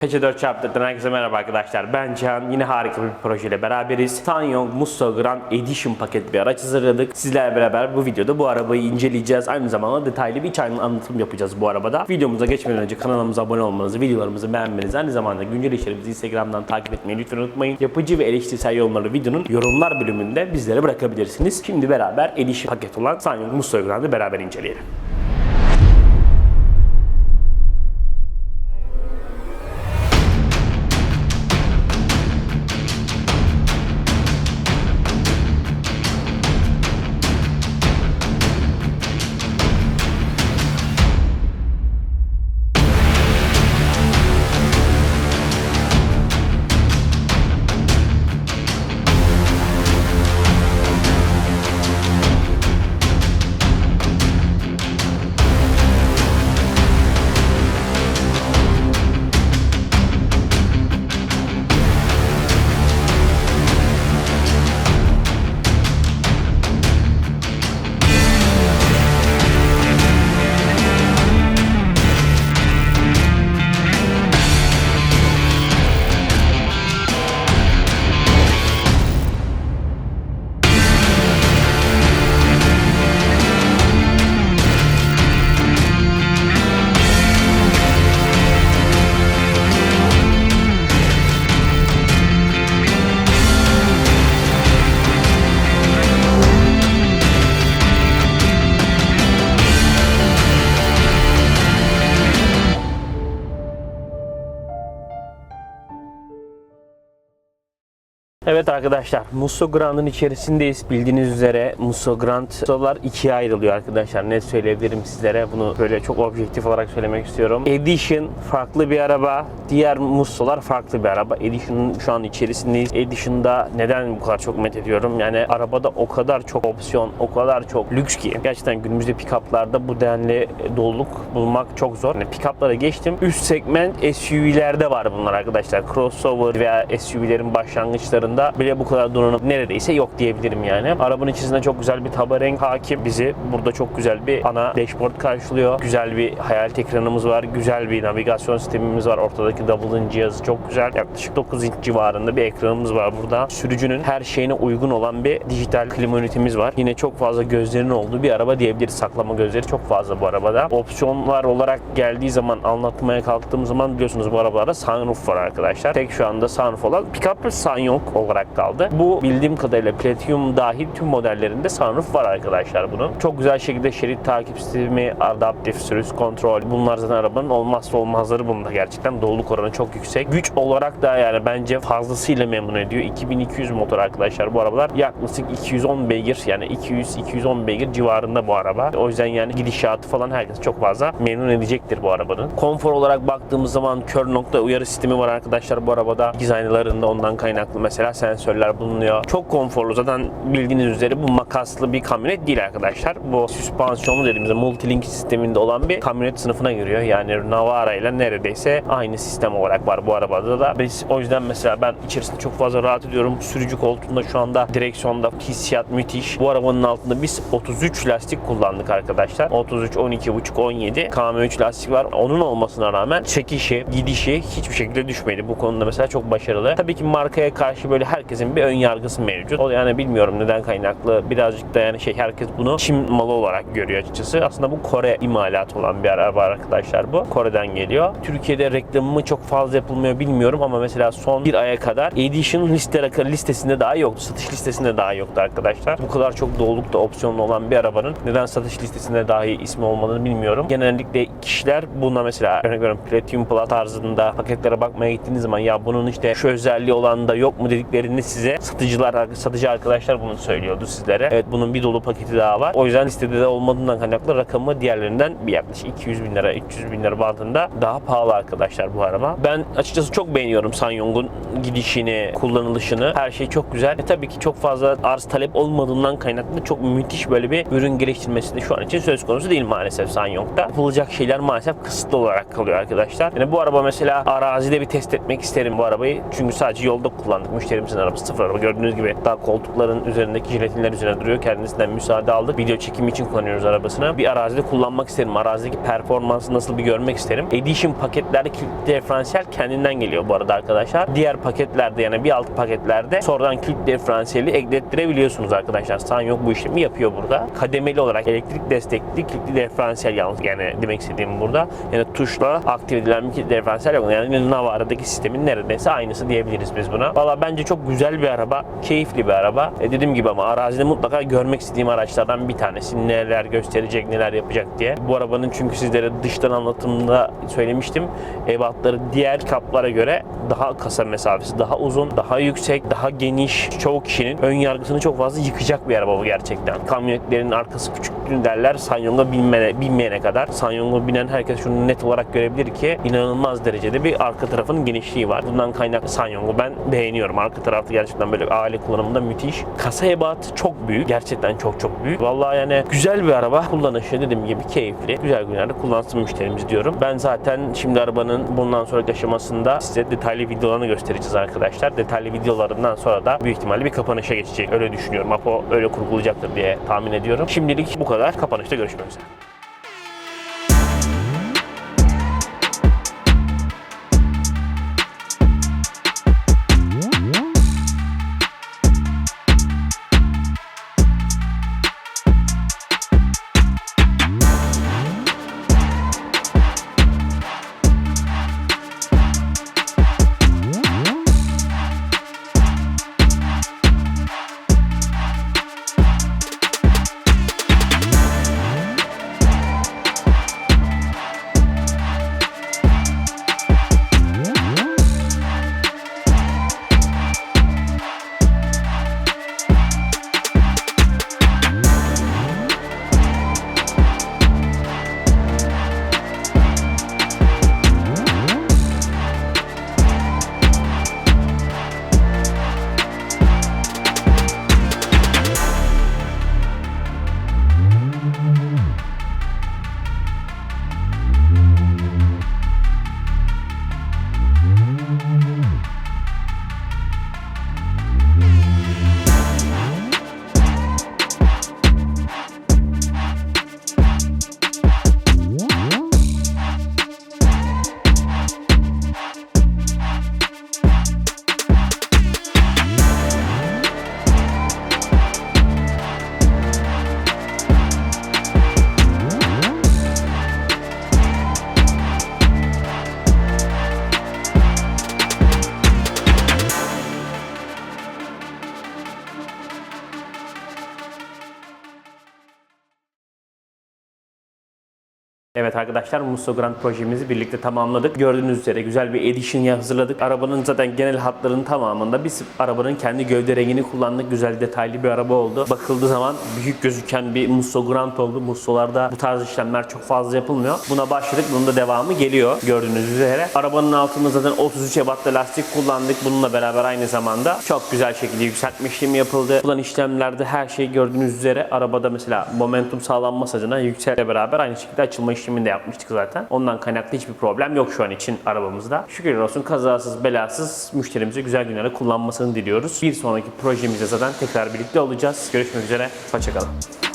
Pece 4 çarptırdan herkese merhaba arkadaşlar. Ben Cihan. Yine harika bir projeyle beraberiz. Sanyong Musso Grand Edition paket bir araç hazırladık. Sizlerle beraber bu videoda bu arabayı inceleyeceğiz. Aynı zamanda detaylı bir çayın anlatım yapacağız bu arabada. Videomuza geçmeden önce kanalımıza abone olmanızı, videolarımızı beğenmenizi, aynı zamanda güncel işlerimizi Instagram'dan takip etmeyi lütfen unutmayın. Yapıcı ve eleştirisel yorumları videonun yorumlar bölümünde bizlere bırakabilirsiniz. Şimdi beraber Edition paket olan Sanyong Musso Grand'ı beraber inceleyelim. Evet arkadaşlar Musso Grand'ın içerisindeyiz. Bildiğiniz üzere Musso Grand'lar ikiye ayrılıyor arkadaşlar. Ne söyleyebilirim sizlere? Bunu böyle çok objektif olarak söylemek istiyorum. Edition farklı bir araba. Diğer Musso'lar farklı bir araba. Edition'ın şu an içerisindeyiz. Edition'da neden bu kadar çok met ediyorum? Yani arabada o kadar çok opsiyon, o kadar çok lüks ki. Gerçekten günümüzde pick-up'larda bu denli doluluk bulmak çok zor. Yani pick-up'lara geçtim. Üst segment SUV'lerde var bunlar arkadaşlar. Crossover veya SUV'lerin başlangıçlarında bile bu kadar donanım neredeyse yok diyebilirim yani. Arabanın içerisinde çok güzel bir taba renk hakim. Bizi burada çok güzel bir ana dashboard karşılıyor. Güzel bir hayal ekranımız var. Güzel bir navigasyon sistemimiz var. Ortadaki double'ın cihazı çok güzel. Yaklaşık 9 inç civarında bir ekranımız var burada. Sürücünün her şeyine uygun olan bir dijital klima ünitemiz var. Yine çok fazla gözlerin olduğu bir araba diyebiliriz. Saklama gözleri çok fazla bu arabada. Opsiyonlar olarak geldiği zaman anlatmaya kalktığım zaman biliyorsunuz bu arabalarda sunroof var arkadaşlar. Tek şu anda sunroof olan pick-up ve Sanyong olarak kaldı. Bu bildiğim kadarıyla Platinum dahil tüm modellerinde sunroof var arkadaşlar bunun. Çok güzel şekilde şerit takip sistemi, adaptif sürüş kontrol bunlar zaten arabanın olmazsa olmazları bunda gerçekten doluluk oranı çok yüksek. Güç olarak da yani bence fazlasıyla memnun ediyor. 2200 motor arkadaşlar bu arabalar yaklaşık 210 beygir yani 200-210 beygir civarında bu araba. O yüzden yani gidişatı falan herkes çok fazla memnun edecektir bu arabanın. Konfor olarak baktığımız zaman kör nokta uyarı sistemi var arkadaşlar bu arabada. Dizaynlarında ondan kaynaklı mesela sensörler bulunuyor. Çok konforlu zaten bildiğiniz üzere bu makaslı bir kamyonet değil arkadaşlar. Bu süspansiyonlu dediğimizde multilink sisteminde olan bir kamyonet sınıfına giriyor. Yani Navara ile neredeyse aynı sistem olarak var bu arabada da. Biz o yüzden mesela ben içerisinde çok fazla rahat ediyorum. Sürücü koltuğunda şu anda direksiyonda hissiyat müthiş. Bu arabanın altında biz 33 lastik kullandık arkadaşlar. 33, 12,5, 17 KM3 lastik var. Onun olmasına rağmen çekişi, gidişi hiçbir şekilde düşmedi. Bu konuda mesela çok başarılı. Tabii ki markaya karşı böyle herkesin bir ön yargısı mevcut. O yani bilmiyorum neden kaynaklı. Birazcık da yani şey herkes bunu Çin malı olarak görüyor açıkçası. Aslında bu Kore imalatı olan bir araba arkadaşlar bu. Kore'den geliyor. Türkiye'de reklamı çok fazla yapılmıyor bilmiyorum ama mesela son bir aya kadar Edition liste listesinde daha yoktu. Satış listesinde daha yoktu arkadaşlar. Bu kadar çok doğulukta opsiyonlu olan bir arabanın neden satış listesinde dahi ismi olmadığını bilmiyorum. Genellikle kişiler buna mesela örnek veriyorum Platinum Plus tarzında paketlere bakmaya gittiğiniz zaman ya bunun işte şu özelliği olan da yok mu dediklerini size satıcılar, satıcı arkadaşlar bunu söylüyordu sizlere. Evet bunun bir dolu paketi daha var. O yüzden listede de olmadığından kaynaklı rakamı diğerlerinden bir yaklaşık 200 bin lira, 300 bin lira bandında daha pahalı arkadaşlar bu araba. Ben açıkçası çok beğeniyorum Sanyong'un gidişini, kullanılışını. Her şey çok güzel. E tabii ki çok fazla arz talep olmadığından kaynaklı çok müthiş böyle bir ürün geliştirmesi de şu an için söz konusu değil maalesef Sanyong'da. Yapılacak şeyler maalesef kısıtlı olarak kalıyor arkadaşlar. Yani bu araba mesela arazide bir test etmek isterim bu arabayı. Çünkü sadece yolda kullandık. Müşteri müşterimizin arabası sıfır araba. Gördüğünüz gibi daha koltukların üzerindeki jelatinler üzerine duruyor. Kendisinden müsaade aldık. Video çekimi için kullanıyoruz arabasını. Bir arazide kullanmak isterim. Arazideki performansı nasıl bir görmek isterim. Edition paketlerde kilitli diferansiyel kendinden geliyor bu arada arkadaşlar. Diğer paketlerde yani bir alt paketlerde sonradan kilitli diferansiyeli eklettirebiliyorsunuz arkadaşlar. Sanyong bu işlemi yapıyor burada. Kademeli olarak elektrik destekli kilitli diferansiyel yalnız yani demek istediğim burada. Yani tuşla aktif edilen bir kilitli diferansiyel yok. Yani Navara'daki sistemin neredeyse aynısı diyebiliriz biz buna. Valla bence çok güzel bir araba, keyifli bir araba. E dediğim gibi ama arazide mutlaka görmek istediğim araçlardan bir tanesi. Neler gösterecek, neler yapacak diye. Bu arabanın çünkü sizlere dıştan anlatımda söylemiştim. Ebatları diğer kaplara göre daha kasa mesafesi daha uzun, daha yüksek, daha geniş. Çoğu kişinin ön yargısını çok fazla yıkacak bir araba bu gerçekten. Kamyonetlerin arkası küçüklüğünü derler Sanyong'a binmene, binmeyene kadar. Sanyong'a binen herkes şunu net olarak görebilir ki inanılmaz derecede bir arka tarafının genişliği var. Bundan kaynaklı Sanyong'u ben beğeniyorum. Arka tarafı gerçekten böyle aile kullanımında müthiş. Kasa ebatı çok büyük. Gerçekten çok çok büyük. Vallahi yani güzel bir araba. Kullanışı dediğim gibi keyifli. Güzel günlerde kullansın müşterimiz diyorum. Ben zaten şimdi arabanın bundan sonraki aşamasında size detaylı videolarını göstereceğiz arkadaşlar. Detaylı videolarından sonra da büyük ihtimalle bir kapanışa geçecek. Öyle düşünüyorum. Apo öyle kurgulayacaktır diye tahmin ediyorum. Şimdilik bu kadar. Kapanışta görüşmek üzere. Evet arkadaşlar Musso Grand projemizi birlikte tamamladık. Gördüğünüz üzere güzel bir edition hazırladık. Arabanın zaten genel hatlarının tamamında biz arabanın kendi gövde rengini kullandık. Güzel detaylı bir araba oldu. Bakıldığı zaman büyük gözüken bir Musso Grand oldu. Musso'larda bu tarz işlemler çok fazla yapılmıyor. Buna başladık. Bunun da devamı geliyor gördüğünüz üzere. Arabanın altında zaten 33 ebatta lastik kullandık. Bununla beraber aynı zamanda çok güzel şekilde yükseltme işlemi yapıldı. Yapılan işlemlerde her şey gördüğünüz üzere arabada mesela momentum sağlanması adına yükseltle beraber aynı şekilde açılma işlemini de yapmıştık zaten. Ondan kaynaklı hiçbir problem yok şu an için arabamızda. Şükürler olsun kazasız belasız müşterimize güzel günlerde kullanmasını diliyoruz. Bir sonraki projemizde zaten tekrar birlikte olacağız. Görüşmek üzere. Hoşçakalın.